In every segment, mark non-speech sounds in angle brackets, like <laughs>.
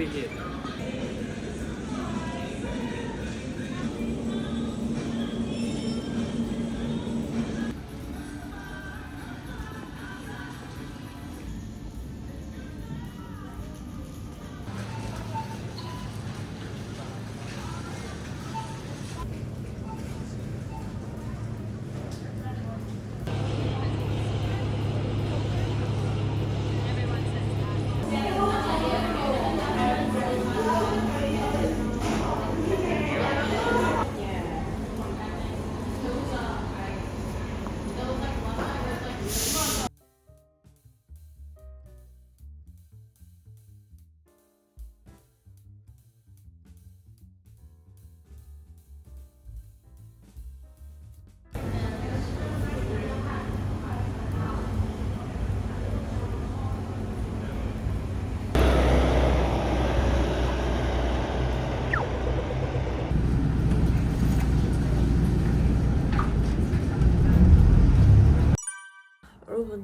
be here.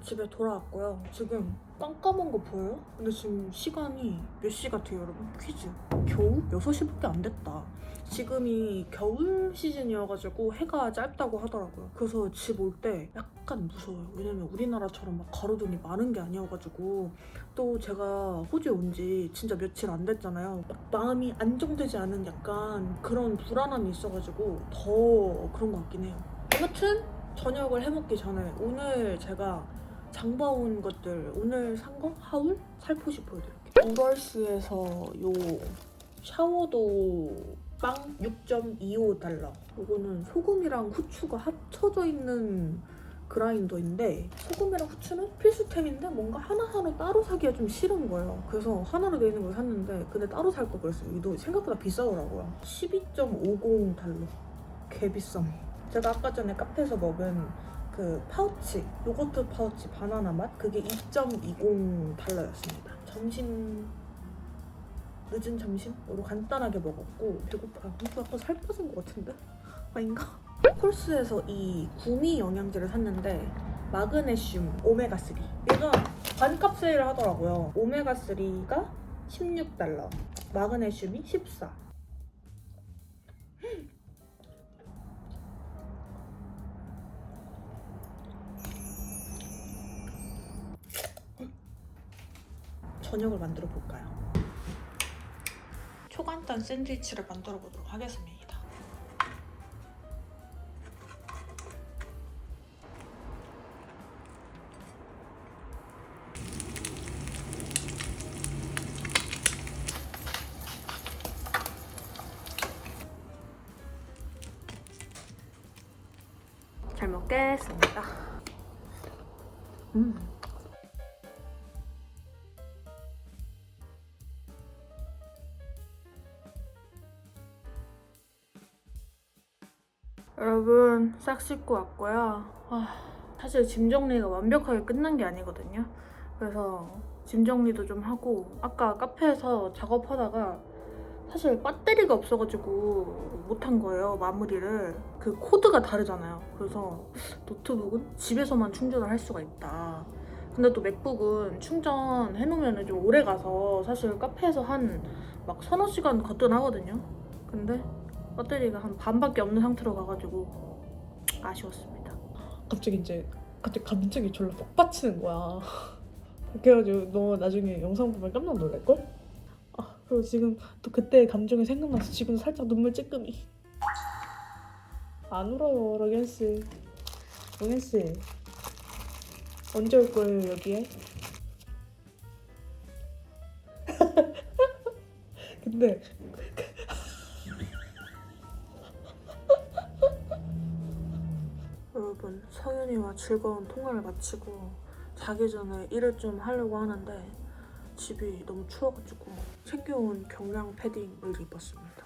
집에 돌아왔고요. 지금 깜깜한 거 보여요? 근데 지금 시간이 몇 시 같아요, 여러분? 퀴즈. 겨우 6시밖에 안 됐다. 지금이 겨울 시즌이어가지고 해가 짧다고 하더라고요. 그래서 집 올 때 약간 무서워요. 왜냐면 우리나라처럼 막 가로등이 많은 게 아니어가지고 또 제가 호주에 온 지 진짜 며칠 안 됐잖아요. 막 마음이 안정되지 않은 약간 그런 불안함이 있어가지고 더 그런 것 같긴 해요. 아무튼 저녁을 해먹기 전에 오늘 제가 장봐온 것들 오늘 산 거 하울 살포시 보여드릴게요. 우럴스에서 요 샤워도 빵 6.25달러. 이거는 소금이랑 후추가 합쳐져 있는 그라인더인데 소금이랑 후추는 필수템인데 뭔가 하나하나 따로 사기가 좀 싫은 거예요. 그래서 하나로 되어 있는 걸 샀는데 근데 따로 살거 그랬어요. 이도 생각보다 비싸더라고요. 12.50달러. 개 비쌈. 제가 아까 전에 카페에서 먹은 그 파우치, 요거트 파우치 바나나 맛 그게 2.20 달러였습니다. 점심 늦은 점심으로 간단하게 먹었고 배고파. 이거 아까 살 빠진 것 같은데? <laughs> 아닌가? 콜스에서 이 구미 영양제를 샀는데 마그네슘 오메가3 이건 반값 세일을 하더라고요. 오메가3가 16달러, 마그네슘이 14. 저녁을 만들어 볼까요? 초간단 샌드위치를 만들어 보도록 하겠습니다. 싹 씻고 왔고요. 아, 사실 짐 정리가 완벽하게 끝난 게 아니거든요. 그래서 짐 정리도 좀 하고 아까 카페에서 작업하다가 사실 배터리가 없어가지고 못한 거예요 마무리를 그 코드가 다르잖아요. 그래서 노트북은 집에서만 충전을 할 수가 있다. 근데 또 맥북은 충전해놓으면 좀 오래 가서 사실 카페에서 한 막 서너 시간 거뜬하거든요. 근데 배터리가 한 반밖에 없는 상태로 가가지고 아쉬웠습니다. 갑자기 이제 갑자기 감정이 졸라 폭받치는 거야. <laughs> 그래가지고 너 나중에 영상 보면 깜짝 놀랄걸? 아 그리고 지금 또 그때 감정이 생각나서 지금 살짝 눈물 찔끔이. 안 울어요 러겐 씨. 러겐 씨 언제 올 거예요 여기에? <laughs> 근데 성윤이와 즐거운 통화를 마치고 자기 전에 일을 좀 하려고 하는데 집이 너무 추워가지고 챙겨온 경량 패딩을 입었습니다.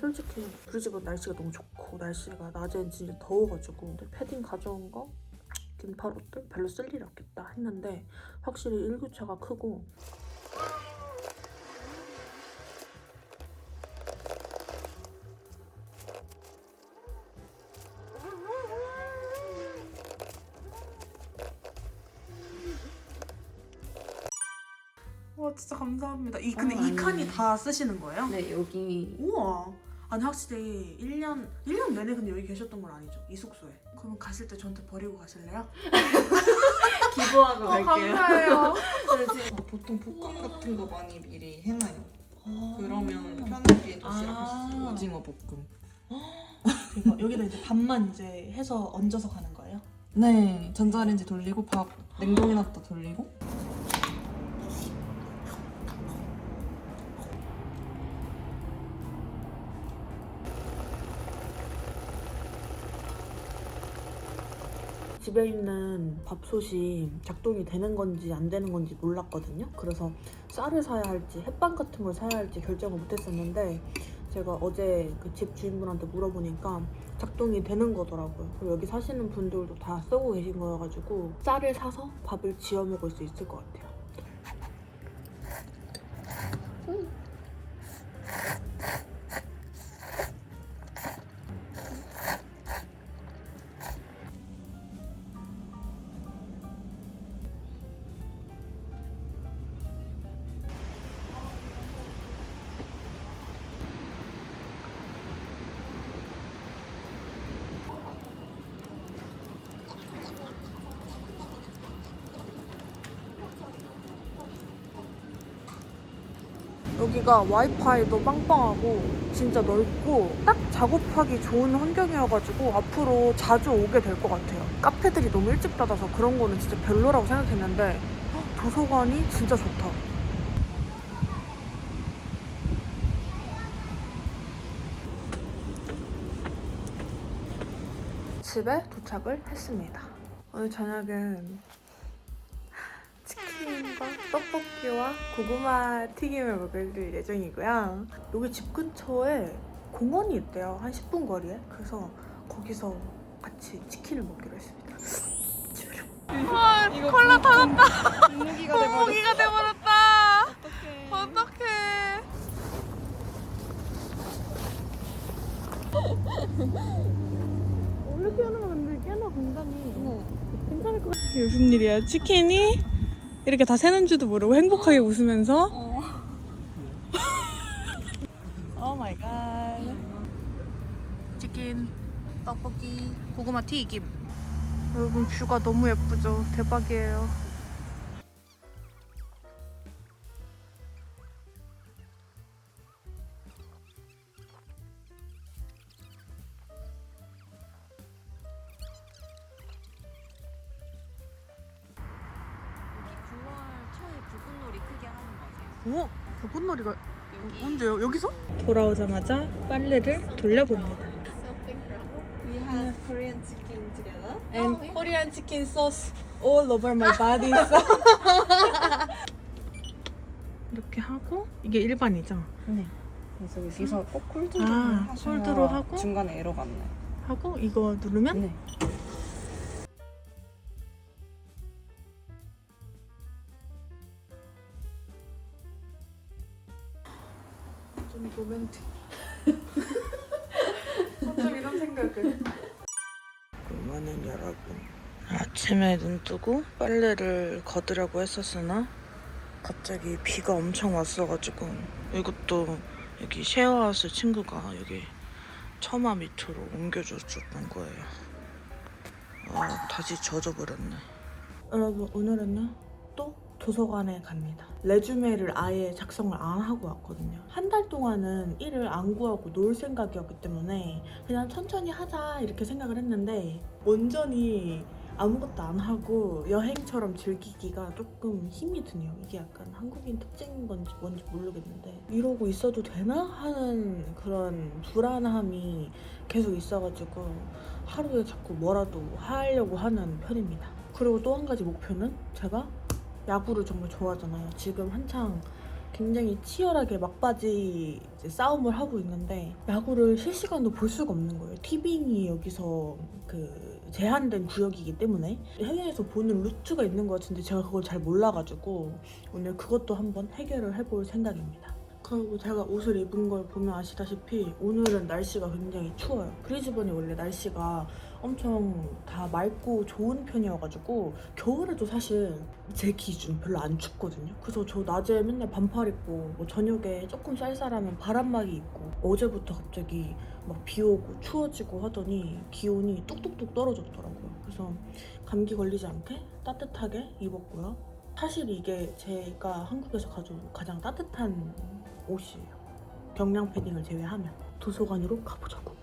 솔직히 브리즈번 날씨가 너무 좋고 날씨가 낮엔 진짜 더워가지고 패딩 가져온 거 긴팔 옷들 별로 쓸 일이 없겠다 했는데 확실히 일교차가 크고 감사합니다. 이 근데 어, 이 칸이 아니에요. 다 쓰시는 거예요? 네 여기 우와. 아니 확실히 1년 1년 내내 근데 여기 계셨던 건 아니죠? 이 숙소에. 그럼 가실 때 저한테 버리고 가실래요? <laughs> 기부하고 어, 감사해요. <laughs> 어, 보통 볶음 같은 거 많이 미리 해놔요. 아. 그러면 편하게 도시락 아. 할수 있어요. 오징어 볶음. 대박. 여기다 이제 밥만 이제 해서 얹어서 가는 거예요? 네, 전자레인지 돌리고 밥 냉동해놨다 돌리고. 집에 있는 밥솥이 작동이 되는 건지 안 되는 건지 몰랐거든요. 그래서 쌀을 사야 할지 햇반 같은 걸 사야 할지 결정을 못했었는데 제가 어제 그 집 주인분한테 물어보니까 작동이 되는 거더라고요. 그리고 여기 사시는 분들도 다 쓰고 계신 거여가지고 쌀을 사서 밥을 지어 먹을 수 있을 것 같아요. 여기가 와이파이도 빵빵하고 진짜 넓고 딱 작업하기 좋은 환경이어가지고 앞으로 자주 오게 될 것 같아요. 카페들이 너무 일찍 닫아서 그런 거는 진짜 별로라고 생각했는데 헉, 도서관이 진짜 좋다. 집에 도착을 했습니다. 오늘 저녁은 떡볶이와 고구마 튀김을 먹을 예정이고요. 여기 집 근처에 공원이 있대요. 한 10분 거리에. 그래서 거기서 같이 치킨을 먹기로 했습니다. 이거 콜라 타졌다. 분무기가 돼버렸다. 어떡해. 어떡해. 이렇게 하는 건데 꽤나 공간이 괜찮을 것 같아. 무슨 일이야? 치킨이 이렇게 다 새는 줄도 모르고 행복하게 웃으면서. 오 마이 갓. 치킨, 떡볶이, 고구마 튀김. 여러분 뷰가 너무 예쁘죠? 대박이에요. 어? 벚꽃놀이가 언제요? 여기서? 돌아오자마자 빨래를 돌려봅니다. We have Korean chicken together. And Korean chicken sauce all over my body. <laughs> 이렇게 하고 이게 일반이죠? 네. 그래서 여기서 꼭 콜드로 아, 하셔야 콜드로 하고? 중간에 에러가 안 나요. 하고 이거 누르면 네. 아침에 눈 뜨고 빨래를 거두려고 했었으나 갑자기 비가 엄청 왔어가지고 이것도 여기 쉐어하우스 친구가 여기 처마 밑으로 옮겨줬던 거예요. 아 다시 젖어버렸네. 여러분 오늘은요 또 도서관에 갑니다. 레주메를 아예 작성을 안 하고 왔거든요. 한 달 동안은 일을 안 구하고 놀 생각이었기 때문에 그냥 천천히 하자 이렇게 생각을 했는데 온전히 아무것도 안 하고 여행처럼 즐기기가 조금 힘이 드네요. 이게 약간 한국인 특징인 건지 뭔지 모르겠는데 이러고 있어도 되나 하는 그런 불안함이 계속 있어가지고 하루에 자꾸 뭐라도 하려고 하는 편입니다. 그리고 또 한 가지 목표는 제가 야구를 정말 좋아하잖아요. 지금 한창 굉장히 치열하게 막바지 싸움을 하고 있는데 야구를 실시간으로 볼 수가 없는 거예요. 티빙이 여기서 그 제한된 구역이기 때문에 해외에서 보는 루트가 있는 것 같은데 제가 그걸 잘 몰라가지고 오늘 그것도 한번 해결을 해볼 생각입니다. 그리고 제가 옷을 입은 걸 보면 아시다시피 오늘은 날씨가 굉장히 추워요. 브리즈번이 원래 날씨가 엄청 다 맑고 좋은 편이어가지고 겨울에도 사실 제 기준 별로 안 춥거든요. 그래서 저 낮에 맨날 반팔 입고 뭐 저녁에 조금 쌀쌀하면 바람막이 입고 어제부터 갑자기 막 비 오고 추워지고 하더니 기온이 뚝뚝뚝 떨어졌더라고요. 그래서 감기 걸리지 않게 따뜻하게 입었고요. 사실 이게 제가 한국에서 가져온 가장 따뜻한 옷이에요. 경량 패딩을 제외하면 도서관으로 가보자고.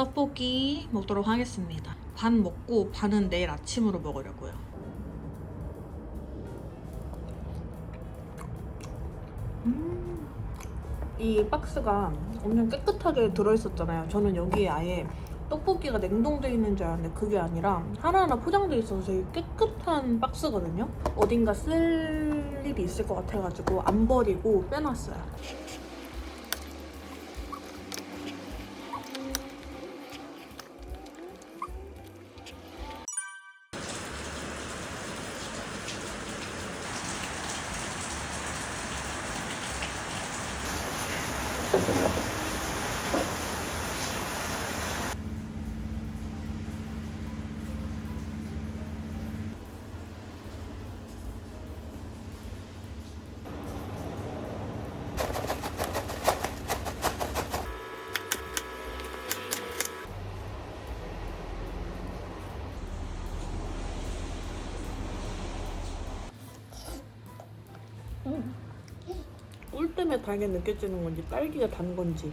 떡볶이 먹도록 하겠습니다. 반 먹고 반은 내일 아침으로 먹으려고요. 음. 이 박스가 엄청 깨끗하게 들어있었잖아요. 저는 여기에 아예 떡볶이가 냉동돼 있는 줄 알았는데 그게 아니라 하나하나 포장돼 있어서 되게 깨끗한 박스거든요. 어딘가 쓸 일이 있을 것 같아가지고 안 버리고 빼놨어요. 꿀 때문에 달게 느껴지는 건지 딸기가 단 건지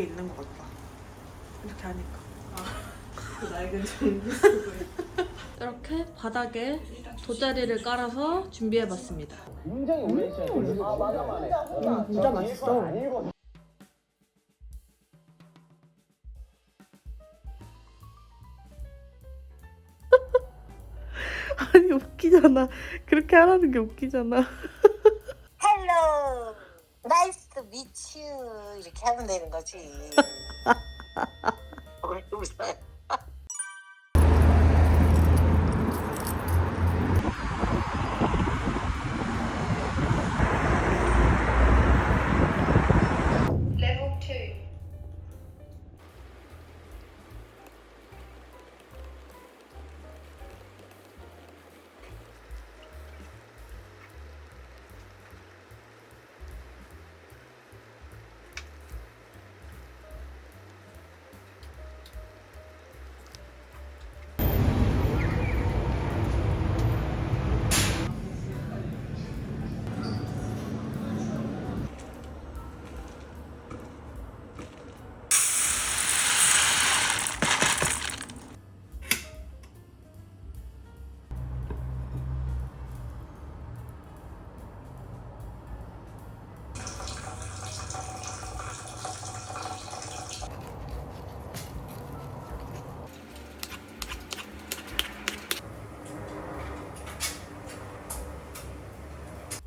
외국에 있는 것 같다. 이렇게 하니까. 그 낡은 전기 이렇게 바닥에 돗자리를 깔아서 준비해봤습니다. 굉장히 오랜 시간 걸렸어요. 아, 맞아, 맞아. 진짜 맛있어. <laughs> 아니 웃기잖아. 그렇게 하라는 게 웃기잖아. 미츠 이렇게 하면 되는 거지 <laughs> 왜 웃어요?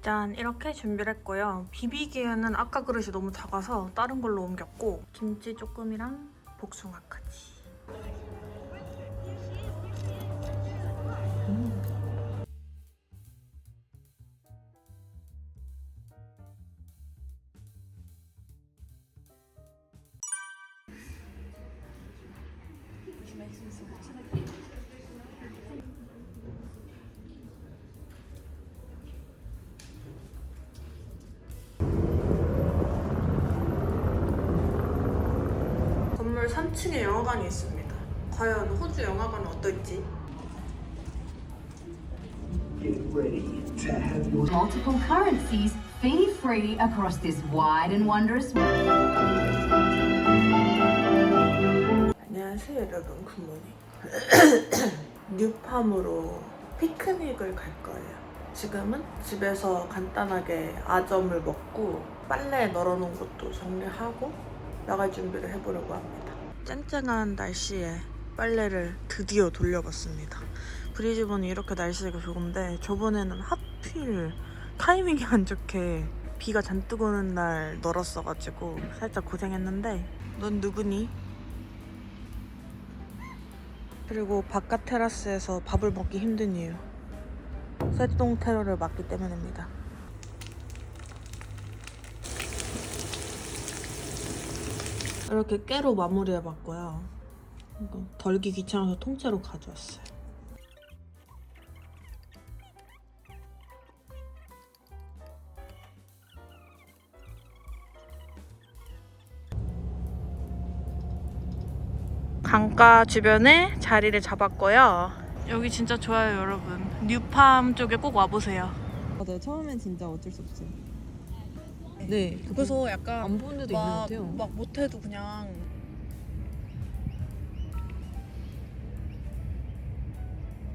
짠 이렇게 준비를 했고요. 비비기에는 아까 그릇이 너무 작아서 다른 걸로 옮겼고 김치 조금이랑 복숭아까지. 3층에 영화관이 있습니다. 과연 호주 영화관은 어떨지? multiple currencies fee free across this wide and wondrous 안녕하세요 여러분. 굿모닝. <clears throat> 뉴팜으로 피크닉을 갈 거예요. 지금은 집에서 간단하게 아점을 먹고 빨래 널어놓은 것도 정리하고 나갈 준비를 해보려고 합니다 쨍쨍한 날씨에 빨래를 드디어 돌려봤습니다 브리즈번이 이렇게 날씨가 좋은데 저번에는 하필 타이밍이 안 좋게 비가 잔뜩 오는 날 널었어가지고 살짝 고생했는데 넌 누구니? 그리고 바깥 테라스에서 밥을 먹기 힘든 이유 쇠똥 테러를 막기 때문입니다. 이렇게 깨로 마무리해봤고요. 이거 덜기 귀찮아서 통째로 가져왔어요. 강가 주변에 자리를 잡았고요. 여기 진짜 좋아요, 여러분. 뉴팜 쪽에 꼭 와보세요. 맞아요. 처음엔 진짜 어쩔 수 없어요. 네, 그래서 약간 안 보는 데도 있는 것 막, 같아요. 막 못해도 그냥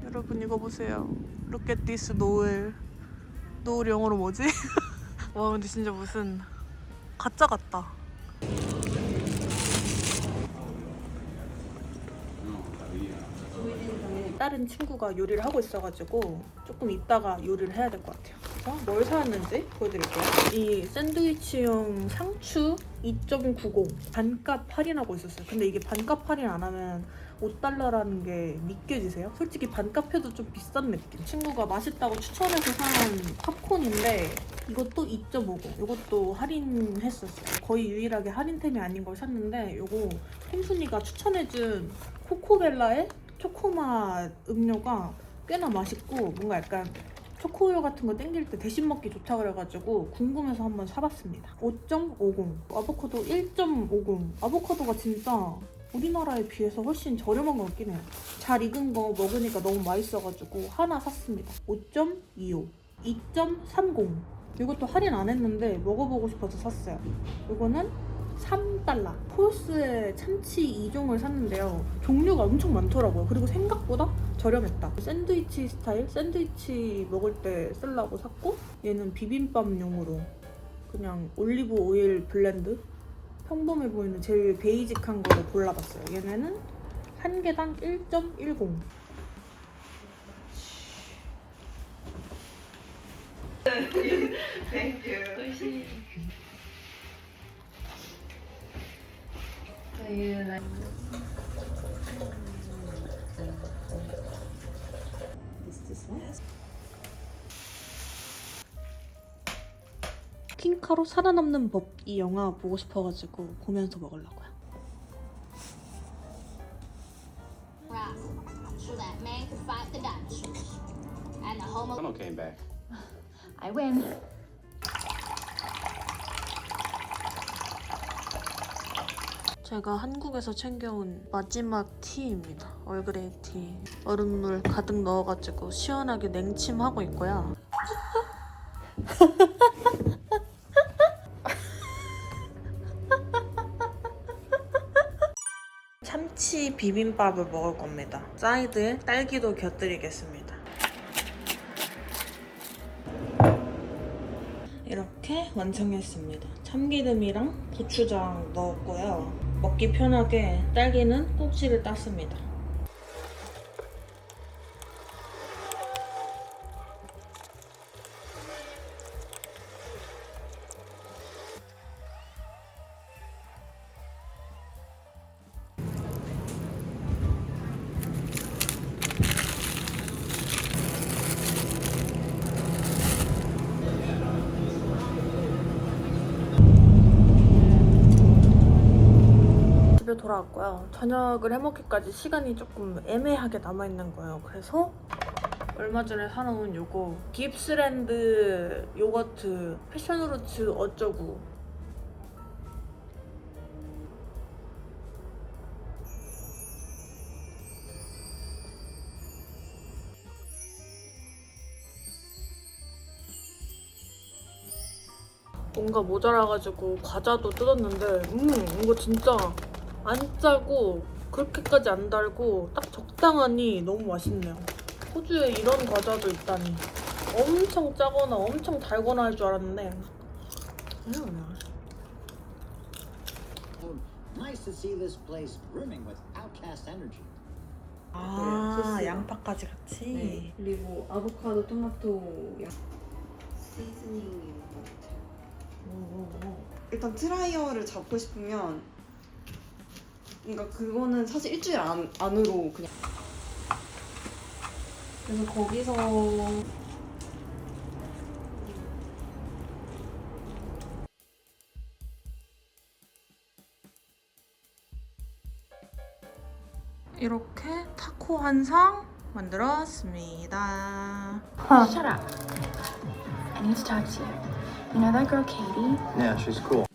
여러분 이거 보세요. Look at this 노을. 노을 영어로 뭐지? <laughs> 와 근데 진짜 무슨 가짜 같다. 다른 친구가 요리를 하고 있어가지고 조금 이따가 요리를 해야 될 것 같아요. 그래서 뭘 사왔는지 보여드릴게요. 이 샌드위치용 상추 2.90 반값 할인하고 있었어요. 근데 이게 반값 할인 안 하면 5달러라는 게 믿겨지세요? 솔직히 반값 해도 좀 비싼 느낌. 친구가 맛있다고 추천해서 산 팝콘인데 이것도 2.50. 이것도 할인했었어요. 거의 유일하게 할인템이 아닌 걸 샀는데 이거 햄순이가 추천해준 코코벨라의 초코맛 음료가 꽤나 맛있고 뭔가 약간 초코우유 같은 거 땡길 때 대신 먹기 좋다 그래가지고 궁금해서 한번 사봤습니다. 5.50 아보카도 1.50 아보카도가 진짜 우리나라에 비해서 훨씬 저렴한 것 같긴 해요. 잘 익은 거 먹으니까 너무 맛있어가지고 하나 샀습니다. 5.25 2.30 이것도 할인 안 했는데 먹어보고 싶어서 샀어요. 이거는 3달러. 폴스에 참치 2종을 샀는데요. 종류가 엄청 많더라고요. 그리고 생각보다 저렴했다. 샌드위치 스타일? 샌드위치 먹을 때 쓰려고 샀고 얘는 비빔밥용으로 그냥 올리브 오일 블렌드? 평범해 보이는 제일 베이직한 거를 골라봤어요. 얘네는 한 개당 1.10. <laughs> 킹카로 살아남는 법 이 영화 보고 싶어가지고 보면서 먹으려고요. 제가 한국에서 챙겨온 마지막 티입니다. 얼그레이 티. 얼음물 가득 넣어가지고 시원하게 냉침하고 있고요. <laughs> 참치 비빔밥을 먹을 겁니다. 사이드에 딸기도 곁들이겠습니다. 이렇게 완성했습니다. 참기름이랑 고추장 넣었고요. 먹기 편하게 딸기는 꼭지를 땄습니다. 돌아왔고요. 저녁을 해먹기까지 시간이 조금 애매하게 남아있는 거예요. 그래서 얼마 전에 사놓은 요거 깁스랜드 요거트 패션후르츠 어쩌구 뭔가 모자라가지고 과자도 뜯었는데 음 이거 진짜 안 짜고 그렇게까지 안 달고 딱 적당하니 너무 맛있네요. 호주에 이런 과자도 있다니 엄청 짜거나 엄청 달거나 할 줄 알았는데 음. Nice to see this place brimming with outcast energy. 아 소스가. 양파까지 같이 네. 그리고 아보카도, 토마토, 양... 같아요. 일단 트라이어를 잡고 싶으면 그러니까 그거는 사실 일주일 안, 안으로 그냥 그래서 거기서 이렇게 타코 한 상 만들었습니다. Shut up. I need to talk to you. You know that girl Katie? Yeah, she's cool.